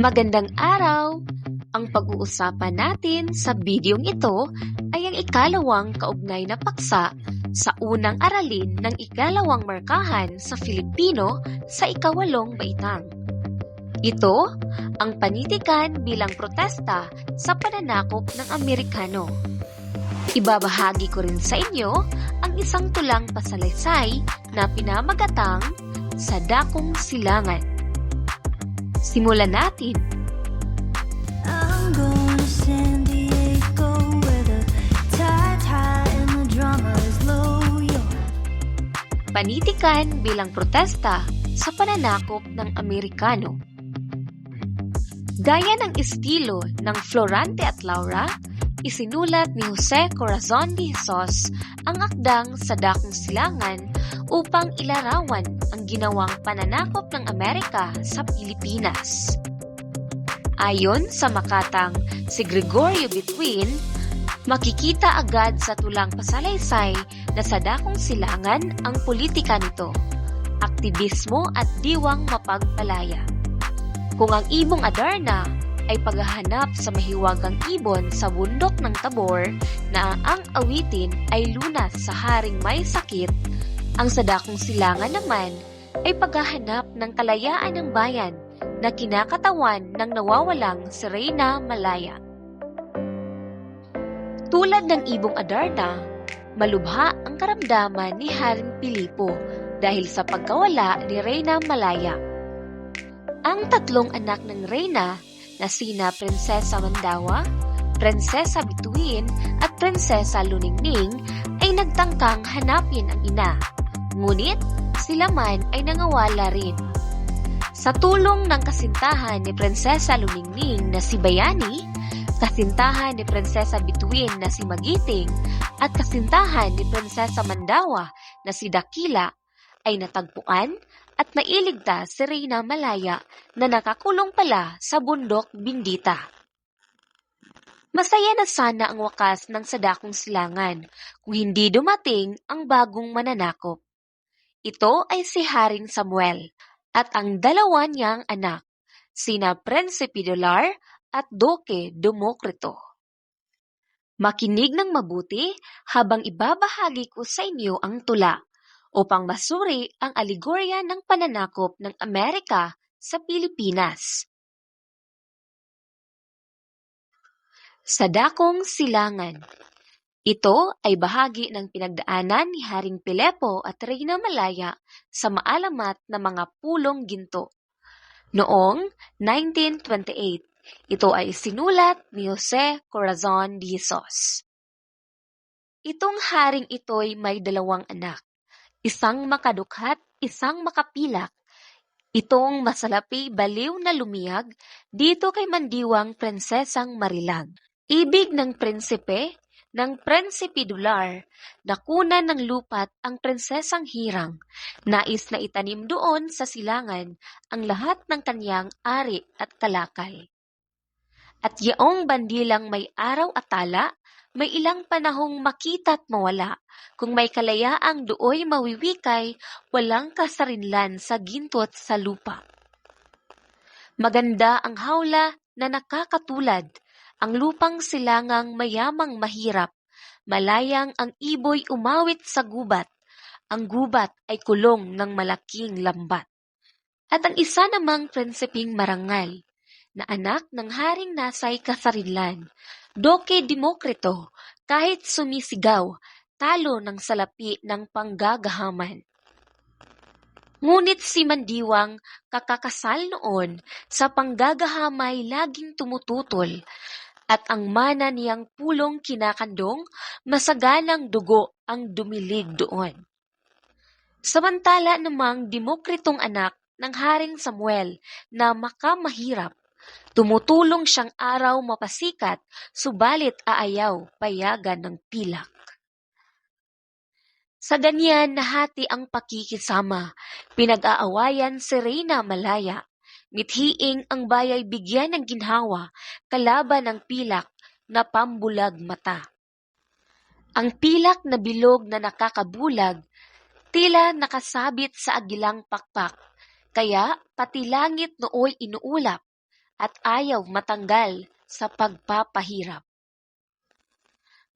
Magandang araw! Ang pag-uusapan natin sa bidyong ito ay ang ikalawang kaugnay na paksa sa unang aralin ng ikalawang markahan sa Filipino sa ikawalong baitang. Ito ang panitikan bilang protesta sa pananakop ng Amerikano. Ibabahagi ko rin sa inyo ang isang tulang pasalaysay na pinamagatang sa Dakong Silangan. Simulan natin! Panitikan bilang protesta sa pananakop ng Amerikano. Gaya ng estilo ng Florante at Laura, isinulat ni Jose Corazon de Jesus ang akdang sa Dakong Silangan upang ilarawan ang ginawang pananakop ng Amerika sa Pilipinas. Ayon sa makatang si Gregorio Between, makikita agad sa tulang pasalaysay na sa dakong silangan ang politika nito, aktivismo at diwang mapagpalaya. Kung ang ibong Adarna ay paghahanap sa mahiwagang ibon sa bundok ng Tabor na ang awitin ay lunas sa haring may sakit, ang sa dakong silangan naman ay paghahanap ng kalayaan ng bayan na kinakatawan ng nawawalang si Reyna Malaya. Tulad ng ibong Adarna, malubha ang karamdaman ni Haring Pilipo dahil sa pagkawala ni Reyna Malaya. Ang tatlong anak ng Reyna na sina Prinsesa Mandawa, Prinsesa Bituin at Prinsesa Luningning ay nagtangkang hanapin ang ina. Ngunit sila man ay nangawala rin. Sa tulong ng kasintahan ni Prinsesa Luningning na si Bayani, kasintahan ni Prinsesa Bituin na si Magiting, at kasintahan ni Prinsesa Mandawa na si Dakila ay natagpuan at mailigtas si Reyna Malaya na nakakulong pala sa bundok Bindita. Masaya na sana ang wakas ng sadakong silangan kung hindi dumating ang bagong mananakop. Ito ay si Haring Samuel at ang dalawa niyang anak, sina Prinsipe Dolar at Doke Demokrito. Makinig ng mabuti habang ibabahagi ko sa inyo ang tula upang masuri ang alegorya ng pananakop ng Amerika sa Pilipinas. Sa Dakong Silangan Ito ay bahagi ng pinagdaanan ni Haring Pilepo at Reyna Malaya sa maalamat na mga pulong ginto. Noong 1928, ito ay sinulat ni Jose Corazon de Jesus. Itong haring ito'y may dalawang anak, isang makadukhat, isang makapilak. Itong masalapi baliw na lumiyag dito kay mandiwang prinsesang Marilag. Ibig ng prinsipe, ng prinsipidular, nakunan ng lupat ang prinsesang Hirang, nais na itanim doon sa silangan ang lahat ng kanyang ari at kalakal. At yaong bandilang may araw at tala, may ilang panahong makita at mawala, kung may kalayaang dooy mawiwikay, walang kasarinlan sa gintot sa lupa. Maganda ang hawla na nakakatulad, ang lupang silangang mayamang mahirap, malayang ang iboy umawit sa gubat, ang gubat ay kulong ng malaking lambat. At ang isa namang prinsiping marangal, na anak ng haring nasay kasarinlan, Doke Demokrito, kahit sumisigaw, talo ng salapi ng panggagahaman. Ngunit si Mandiwang kakakasal noon sa panggagahamay laging tumututol at ang mana niyang pulong kinakandong masaganang dugo ang dumilig doon. Samantala namang demokritong anak ng Haring Samuel na makamahirap, tumutulong siyang araw mapasikat subalit aayaw payagan ng pilak. Sa ganyan nahati ang pakikisama, pinag-aawayan si Reyna Malaya, mithiing ang bayay bigyan ng ginhawa, kalaban ng pilak na pambulag mata. Ang pilak na bilog na nakakabulag, tila nakasabit sa agilang pakpak, kaya pati langit nooy inuulap, at ayaw matanggal sa pagpapahirap.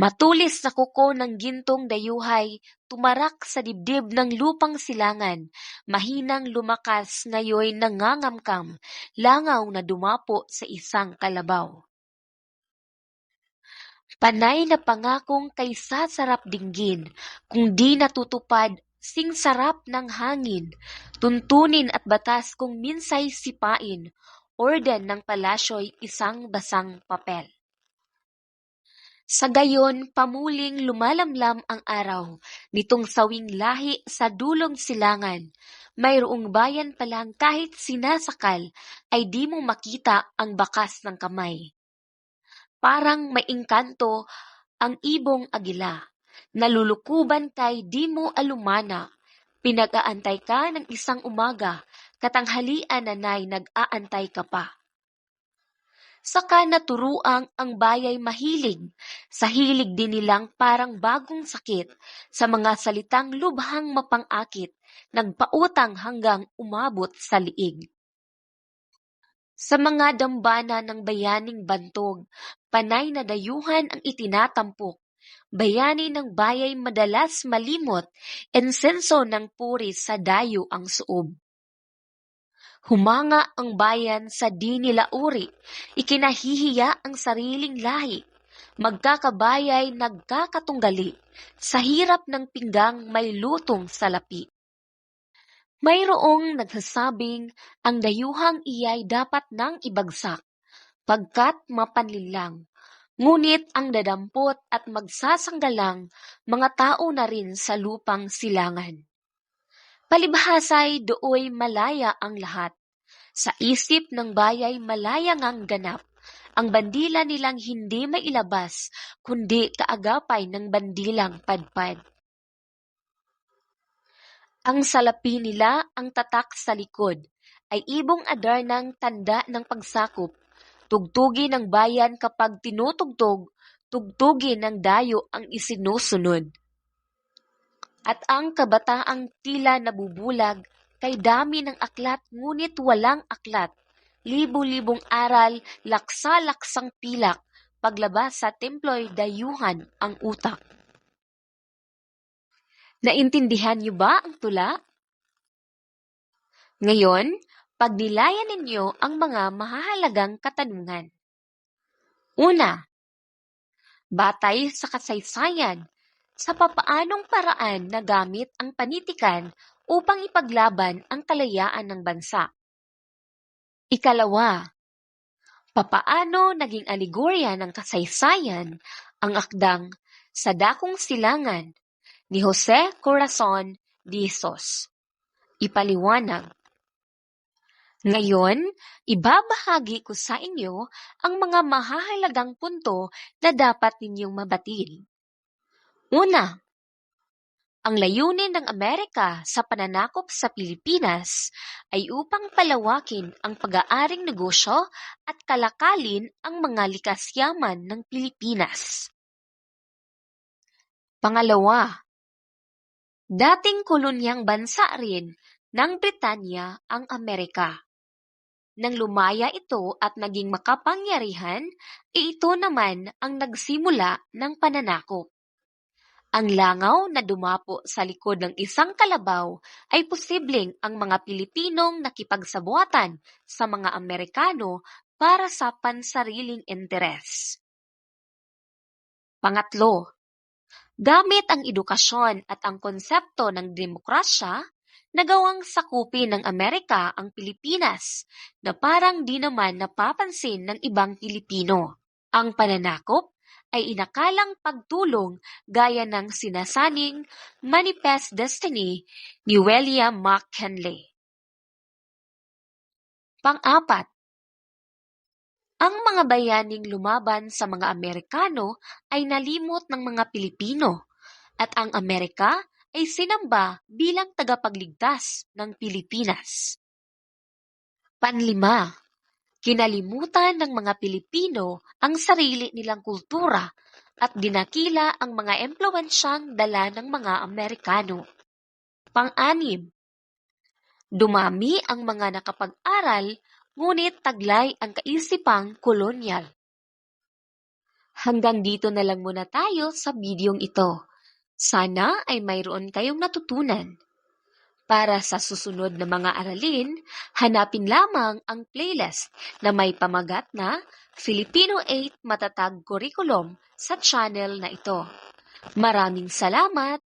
Matulis na kuko ng gintong dayuhay, tumarak sa dibdib ng lupang silangan, mahinang lumakas ngayoy nangangamkam, langaw na dumapo sa isang kalabaw. Panay na pangakong kay sasarap dinggin, kung di natutupad, sing sarap ng hangin, tuntunin at batas kung minsay sipain, orden ng palasyo'y isang basang papel. Sa gayon, pamuling lumalamlam ang araw, nitong sawing lahi sa dulong silangan. Mayroong bayan palang kahit sinasakal, ay di mo makita ang bakas ng kamay. Parang may engkanto ang ibong agila. Nalulukuban kay di mo alumana. Pinag-aantay ka ng isang umaga, katanghalian nanay nag-aantay ka pa. Saka naturuang ang bayay mahilig, sa hilig din nilang parang bagong sakit, sa mga salitang lubhang mapangakit, nagpautang hanggang umabot sa liig. Sa mga dambana ng bayaning bantog, panay na dayuhan ang itinatampok. Bayani ng bayay madalas malimot, ensenso ng puri sa dayo ang suob. Humanga ang bayan sa di nila uri, ikinahihiya ang sariling lahi. Magkakabayay nagkakatunggali, sa hirap ng pinggang may lutong salapi. Mayroong nagsasabing ang dayuhang iyay dapat nang ibagsak, pagkat mapanlilang. Ngunit ang dadampot at magsasanggalang mga tao na rin sa lupang silangan. Palibhasay dooy malaya ang lahat. Sa isip ng bayay malaya ngang ganap. Ang bandila nilang hindi mailabas, kundi kaagapay ng bandilang padpad. Ang salapi nila ang tatak sa likod, ay ibong adar ng tanda ng pagsakop. Tugtugi ng bayan kapag tinutugtog, tugtugi ng dayo ang isinusunod. At ang kabataang tila nabubulag kay dami ng aklat ngunit walang aklat. Libo-libong aral, laksa-laksang pilak, paglabas sa templo'y dayuhan ang utak. Naintindihan niyo ba ang tula? Ngayon, pagnilayan ninyo ang mga mahahalagang katanungan. Una, batay sa kasaysayan, sa papaanong paraan nagamit ang panitikan upang ipaglaban ang kalayaan ng bansa. Ikalawa, papaano naging aligorya ng kasaysayan ang akdang sa dakong silangan ni Jose Corazon Dizos. Ipaliwanag. Ngayon, ibabahagi ko sa inyo ang mga mahahalagang punto na dapat ninyong mabatil. Una, ang layunin ng Amerika sa pananakop sa Pilipinas ay upang palawakin ang pag-aaring negosyo at kalakalin ang mga likas yaman ng Pilipinas. Pangalawa, dating kolonyang bansa rin ng Britanya ang Amerika. Nang lumaya ito at naging makapangyarihan, ito naman ang nagsimula ng pananakop. Ang langaw na dumapo sa likod ng isang kalabaw ay posibleng ang mga Pilipinong nakipagsabuatan sa mga Amerikano para sa pansariling interes. Pangatlo, gamit ang edukasyon at ang konsepto ng demokrasya, nagawang sakupin ng Amerika ang Pilipinas na parang di naman napapansin ng ibang Pilipino. Ang pananakop ay inakalang pagtulong gaya ng sinasaning Manifest Destiny ni William McKinley. Pang-apat, ang mga bayaning lumaban sa mga Amerikano ay nalimot ng mga Pilipino at ang Amerika ay sinamba bilang tagapagligtas ng Pilipinas. Panlima, Kinalimutan ng mga Pilipino ang sarili nilang kultura at dinakila ang mga empluwensyang dala ng mga Amerikano. Pang-anim, dumami ang mga nakapag-aral ngunit taglay ang kaisipang kolonyal. Hanggang dito na lang muna tayo sa bidyong ito. Sana ay mayroon kayong natutunan. Para sa susunod na mga aralin, hanapin lamang ang playlist na may pamagat na Filipino 8 Matatag Curriculum sa channel na ito. Maraming salamat!